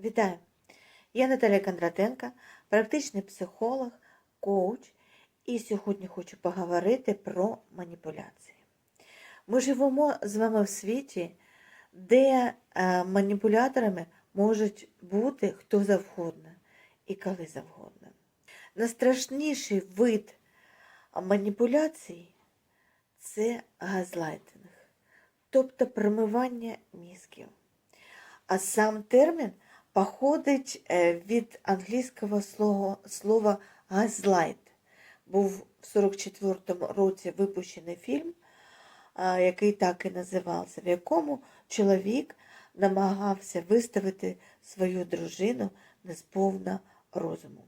Вітаю! Я Наталя Кондратенка, практичний психолог, коуч, і сьогодні хочу поговорити про маніпуляції. Ми живемо з вами в світі, де е, маніпуляторами можуть бути хто завгодно і коли завгодно. Найстрашніший вид маніпуляцій це газлайтинг, тобто промивання мізків. А сам термін походить е, від англійського слова, слова газлайт. Був в 44-му році випущений фільм, який так і називався, в якому чоловік намагався виставити свою дружину несповна розуму.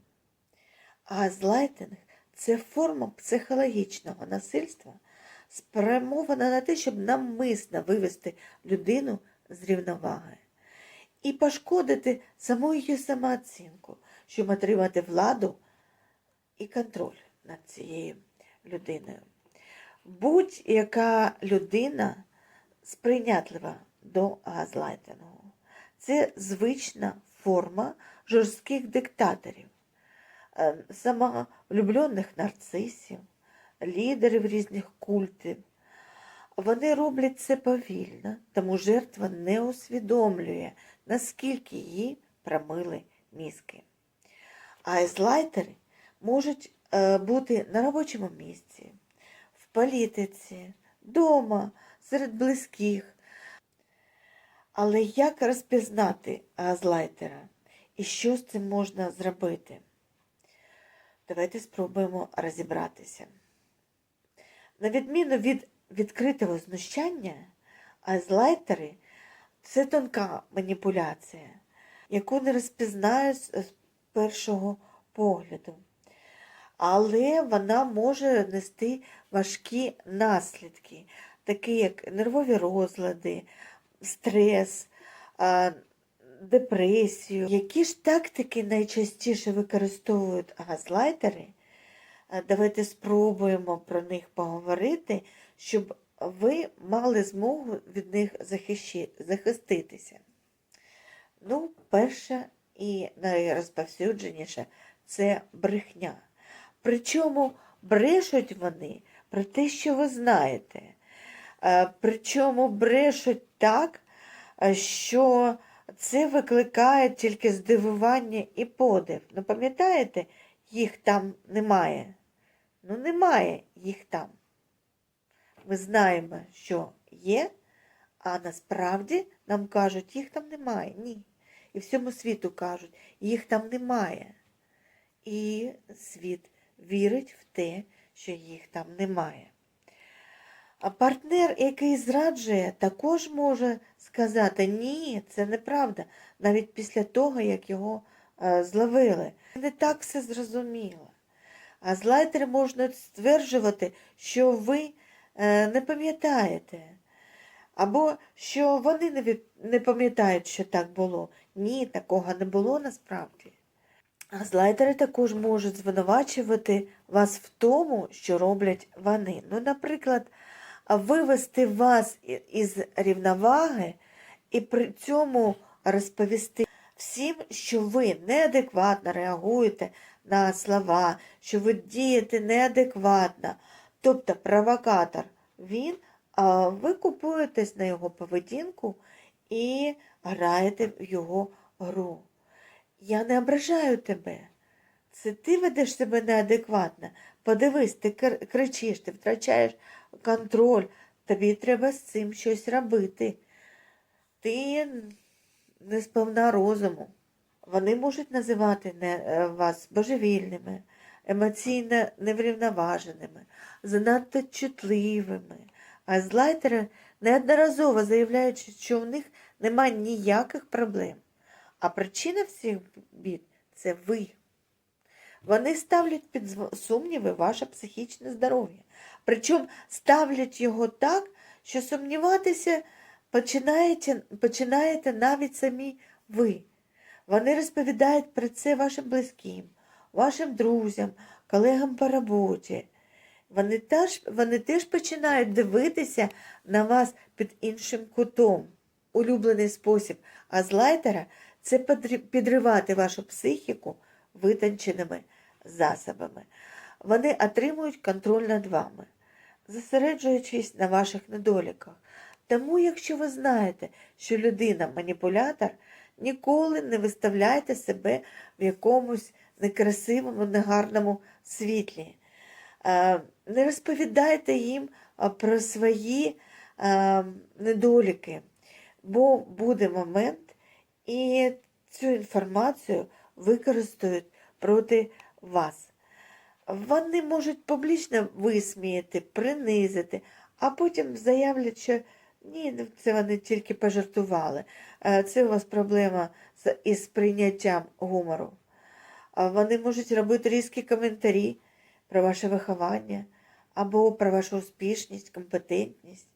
Газлайтинг це форма психологічного насильства, спрямована на те, щоб намисно вивести людину з рівноваги і пошкодити саму її самооцінку, щоб отримати владу і контроль над цією людиною. Будь-яка людина сприйнятлива до газлайтингу. Це звична форма жорстких диктаторів, е, самовлюблених нарцисів, лідерів різних культів. Вони роблять це повільно, тому жертва не усвідомлює, наскільки її промили мізки. А езлайтери можуть е, бути на робочому місці, в політиці, вдома, серед близьких. Але як розпізнати газлайтера і що з цим можна зробити? Давайте спробуємо розібратися. На відміну від відкритого знущання, газлайтери – це тонка маніпуляція, яку не розпізнають з першого погляду. Але вона може нести важкі наслідки, такі як нервові розлади, стрес, депресію. Які ж тактики найчастіше використовують газлайтери? Давайте спробуємо про них поговорити, щоб ви мали змогу від них захиститися. Ну, перше і найрозповсюдженіше це брехня. Причому брешуть вони про те, що ви знаєте. Причому брешуть так, що це викликає тільки здивування і подив. Ну, пам'ятаєте, їх там немає. Ну, немає їх там. Ми знаємо, що є, а насправді нам кажуть, їх там немає. Ні. І всьому світу кажуть, їх там немає. І світ вірить в те, що їх там немає. А партнер, який зраджує, також може сказати, ні, це неправда, навіть після того, як його е, зловили. Не так все зрозуміло. А злайтери можна стверджувати, що ви не пам'ятаєте, або що вони не пам'ятають, що так було. Ні, такого не було насправді. Газлайтери також можуть звинувачувати вас в тому, що роблять вони. Ну, наприклад, вивести вас із рівноваги і при цьому розповісти всім, що ви неадекватно реагуєте на слова, що ви дієте неадекватно. Тобто провокатор він, а ви купуєтесь на його поведінку і граєте в його гру. Я не ображаю тебе. Це ти ведеш себе неадекватно. Подивись, ти кричиш, ти втрачаєш контроль, тобі треба з цим щось робити. Ти не сповна розуму. Вони можуть називати вас божевільними, емоційно неврівноваженими, занадто чутливими. А злайтери неодноразово заявляють, що в них немає ніяких проблем. А причина всіх бід це ви. Вони ставлять під сумніви ваше психічне здоров'я. Причому ставлять його так, що сумніватися починаєте, починаєте навіть самі ви. Вони розповідають про це вашим близьким, вашим друзям, колегам по роботі. Вони теж, вони теж починають дивитися на вас під іншим кутом, улюблений спосіб. А з це підривати вашу психіку витонченими засобами. Вони отримують контроль над вами, зосереджуючись на ваших недоліках. Тому, якщо ви знаєте, що людина маніпулятор, ніколи не виставляйте себе в якомусь некрасивому, негарному світлі. Е, Не розповідайте їм про свої е, недоліки, бо буде момент, і цю інформацію використають проти вас. Вони можуть публічно висміяти, принизити, а потім заявлять, що ні, ну, це вони тільки пожартували. Е, Це у вас проблема із прийняттям гумору. Вони можуть робити різкі коментарі про ваше виховання, або про вашу успішність, компетентність.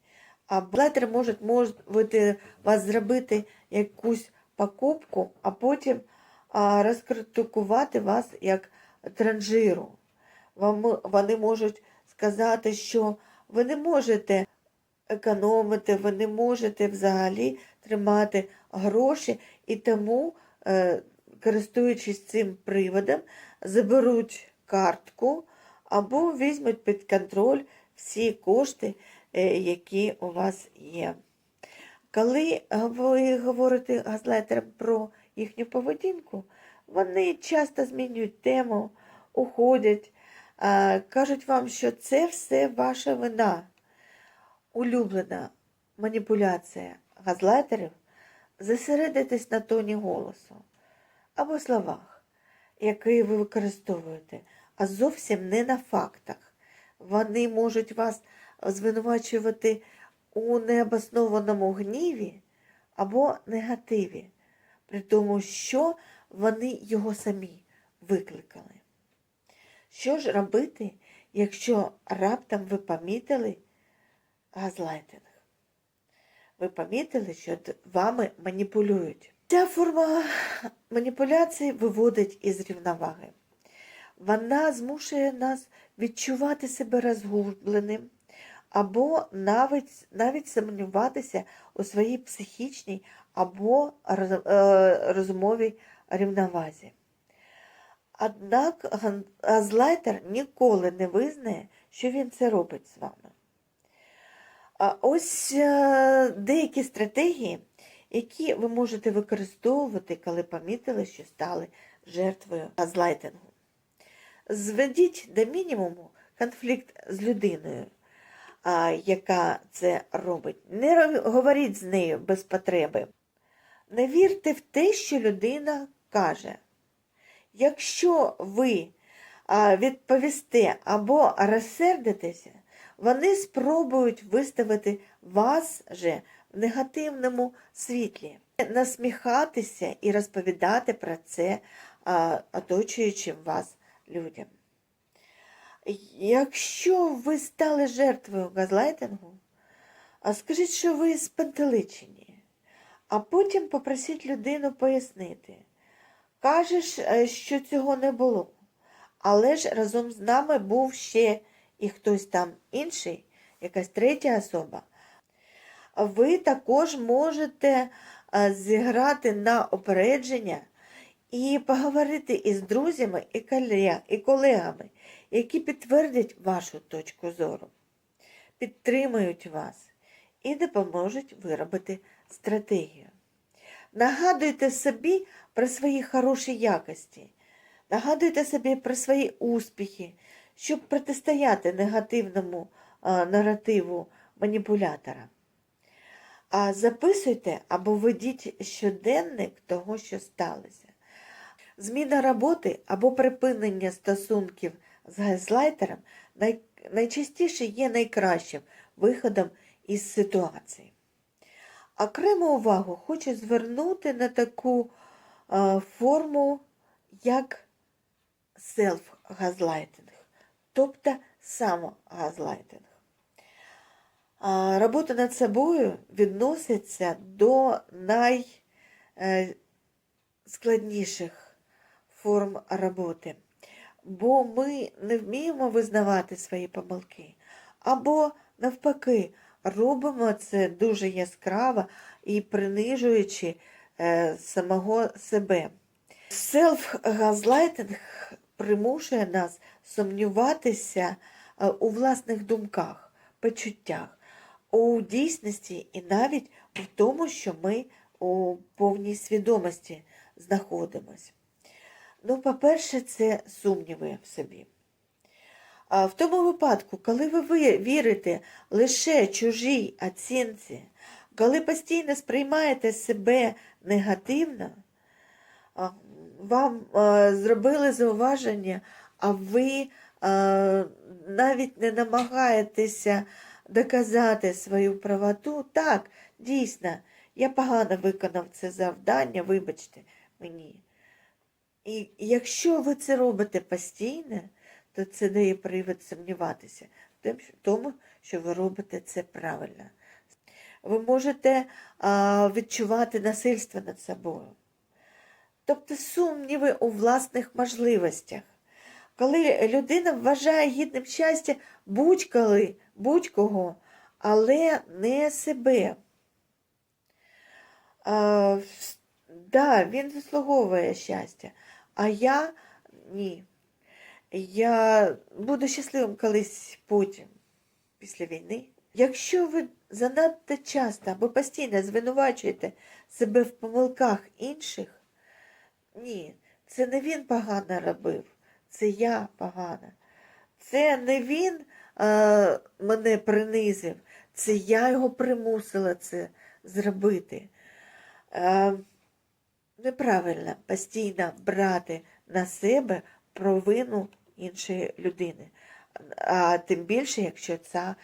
А блайтер може, може вас зробити якусь покупку, а потім а, розкритикувати вас як транжиру. Вам, вони можуть сказати, що ви не можете економити, ви не можете взагалі тримати гроші, і тому, е, користуючись цим приводом, заберуть картку або візьмуть під контроль всі кошти, е, які у вас є. Коли ви говорите газлайтерам про їхню поведінку, вони часто змінюють тему, уходять, кажуть вам, що це все ваша вина. Улюблена маніпуляція газлайтерів зосередитись на тоні голосу або словах, які ви використовуєте, а зовсім не на фактах. Вони можуть вас звинувачувати у необоснованому гніві або негативі, при тому, що вони його самі викликали. Що ж робити, якщо раптом ви помітили газлайтинг? Ви помітили, що вами маніпулюють. Ця форма маніпуляції виводить із рівноваги. Вона змушує нас відчувати себе розгубленим або навіть, навіть сумніватися у своїй психічній або е, розумовій рівновазі. Однак газлайтер ніколи не визнає, що він це робить з вами. Ось е, деякі стратегії, які ви можете використовувати, коли помітили, що стали жертвою газлайтингу. Зведіть до мінімуму конфлікт з людиною, яка це робить. Не говоріть з нею без потреби. Не вірте в те, що людина каже. Якщо ви відповісте або розсердитеся, вони спробують виставити вас же негативному світлі, насміхатися і розповідати про це оточуючим вас людям. Якщо ви стали жертвою газлайтингу, скажіть, що ви спантеличені, а потім попросіть людину пояснити. Кажеш, е, що цього не було, але ж разом з нами був ще і хтось там інший, якась третя особа. Ви також можете е, зіграти на опередження і поговорити із друзями і колегами, які підтвердять вашу точку зору, підтримують вас і допоможуть виробити стратегію. Нагадуйте собі про свої хороші якості, нагадуйте собі про свої успіхи, щоб протистояти негативному а, наративу маніпулятора. А записуйте або ведіть щоденник того, що сталося. Зміна роботи або припинення стосунків з газлайтером най... найчастіше є найкращим виходом із ситуації. Окрему увагу хочу звернути на таку е, форму, як селф-газлайтинг, тобто самогазлайтинг. Робота над собою відноситься до найскладніших форм роботи, бо ми не вміємо визнавати свої помилки, або навпаки, робимо це дуже яскраво і принижуючи е, самого себе. Селф-газлайтинг примушує нас сумніватися е, у власних думках, почуттях, у дійсності і навіть в тому, що ми у повній свідомості знаходимося. Ну, по-перше, це сумніви в собі. А в тому випадку, коли ви вірите лише чужій оцінці, коли постійно сприймаєте себе негативно, вам зробили зауваження, а ви навіть не намагаєтеся доказати свою правоту, так, дійсно, я погано виконав це завдання, вибачте мені. І якщо ви це робите постійно, то це дає привід сумніватися в тому, що ви робите це правильно. Ви можете а, відчувати насильство над собою. Тобто сумніви у власних можливостях. Коли людина вважає гідним щастя будь-коли, будь-кого, але не себе. А, да, він заслуговує щастя, а я ні. Я буду щасливим колись потім, після війни. Якщо ви занадто часто або постійно звинувачуєте себе в помилках інших, ні, це не він погано робив, це я погана. Це не він е, мене принизив, це я його примусила це зробити. Е, неправильно постійно брати на себе провину іншої людини. А тим більше, якщо ця,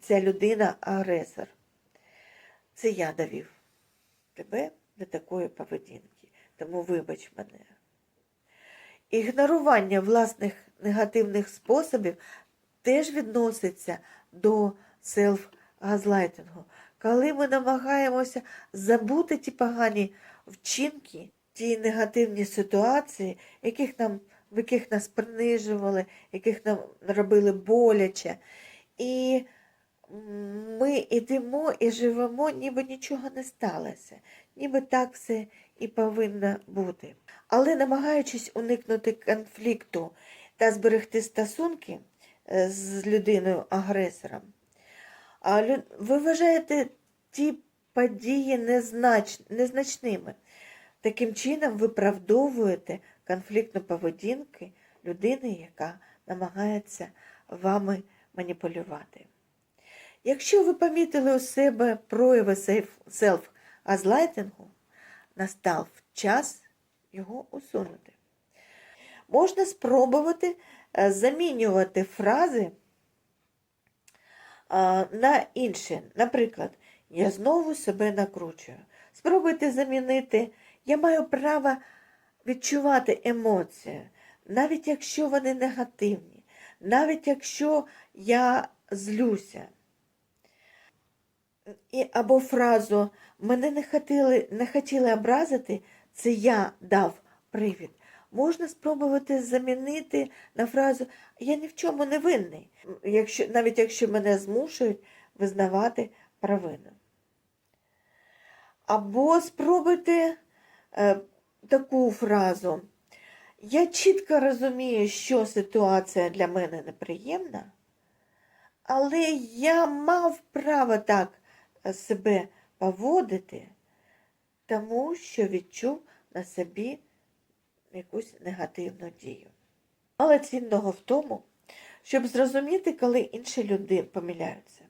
ця, людина агресор. Це я довів тебе до такої поведінки. Тому вибач мене. Ігнорування власних негативних способів теж відноситься до селф-газлайтингу. Коли ми намагаємося забути ті погані вчинки, ті негативні ситуації, яких нам, в яких нас принижували, яких нам робили боляче. І ми йдемо і живемо, ніби нічого не сталося, ніби так все і повинно бути. Але намагаючись уникнути конфлікту та зберегти стосунки е, з людиною-агресором, ви вважаєте ті події незнач... незначними. Таким чином виправдовуєте конфліктну поведінку людини, яка намагається вами маніпулювати. Якщо ви помітили у себе прояви селф-газлайтингу, настав час його усунути. Можна спробувати е, замінювати фрази на інші. Наприклад, я знову себе накручую. Спробуйте замінити. Я маю право відчувати емоції, навіть якщо вони негативні, навіть якщо я злюся. І, або фразу мене не хотіли, не хотіли образити, це я дав привід. Можна спробувати замінити на фразу Я ні в чому не винний, якщо, навіть якщо мене змушують визнавати провину. Або спробуйте е, таку фразу. Я чітко розумію, що ситуація для мене неприємна, але я мав право так себе поводити, тому що відчув на собі якусь негативну дію. Але цінного в тому, щоб зрозуміти, коли інші люди помиляються.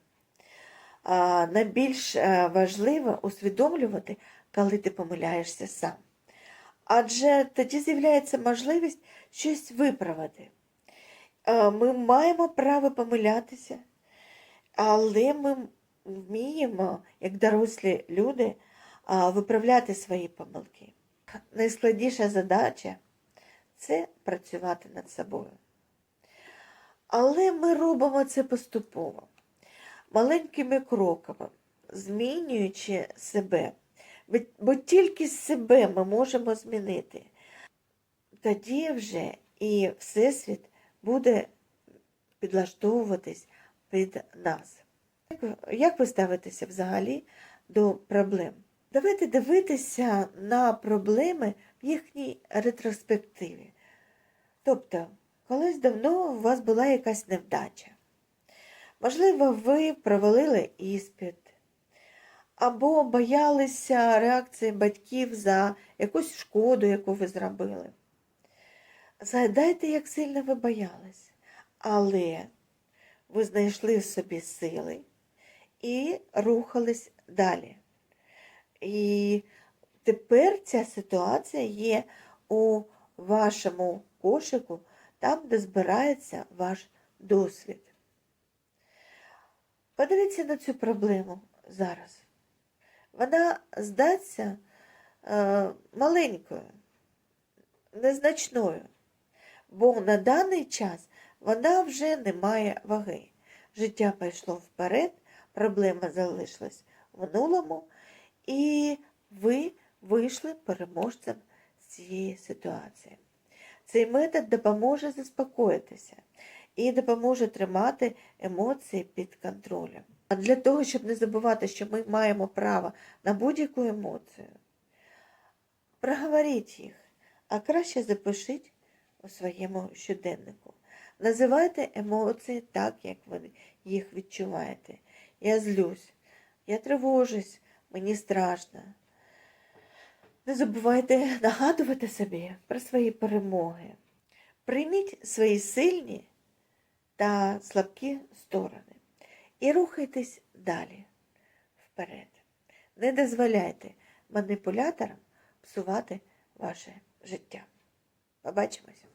А, найбільш е, важливо усвідомлювати, коли ти помиляєшся сам. Адже тоді з'являється можливість щось виправити. Е, Ми маємо право помилятися, але ми вміємо, як дорослі люди, виправляти свої помилки. Найскладніша задача це працювати над собою. Але ми робимо це поступово, маленькими кроками, змінюючи себе. Бо- тільки себе ми можемо змінити. Тоді вже і Всесвіт буде підлаштовуватись під нас. Як ви- ставитеся взагалі до проблем? Давайте дивитися на проблеми в їхній ретроспективі. Тобто, колись давно у вас була якась невдача. Можливо, ви провалили іспит, або боялися реакції батьків за якусь шкоду, яку ви зробили. Згадайте, як сильно ви боялись, але ви знайшли в собі сили і рухались далі. І тепер ця ситуація є у вашому кошику, там, де збирається ваш досвід. Подивіться на цю проблему зараз. Вона здаться е, маленькою, незначною, бо на даний час вона вже не має ваги. Життя пішло вперед, проблема залишилась в минулому, і ви вийшли переможцем з цієї ситуації. Цей метод допоможе заспокоїтися і допоможе тримати емоції під контролем. А для того, щоб не забувати, що ми маємо право на будь-яку емоцію, проговоріть їх, а краще запишіть у своєму щоденнику. Називайте емоції так, як ви їх відчуваєте. Я злюсь, я тривожусь, мені страшно. Не забувайте нагадувати собі про свої перемоги. Прийміть свої сильні та слабкі сторони і рухайтесь далі вперед. Не дозволяйте маніпуляторам псувати ваше життя. Побачимось!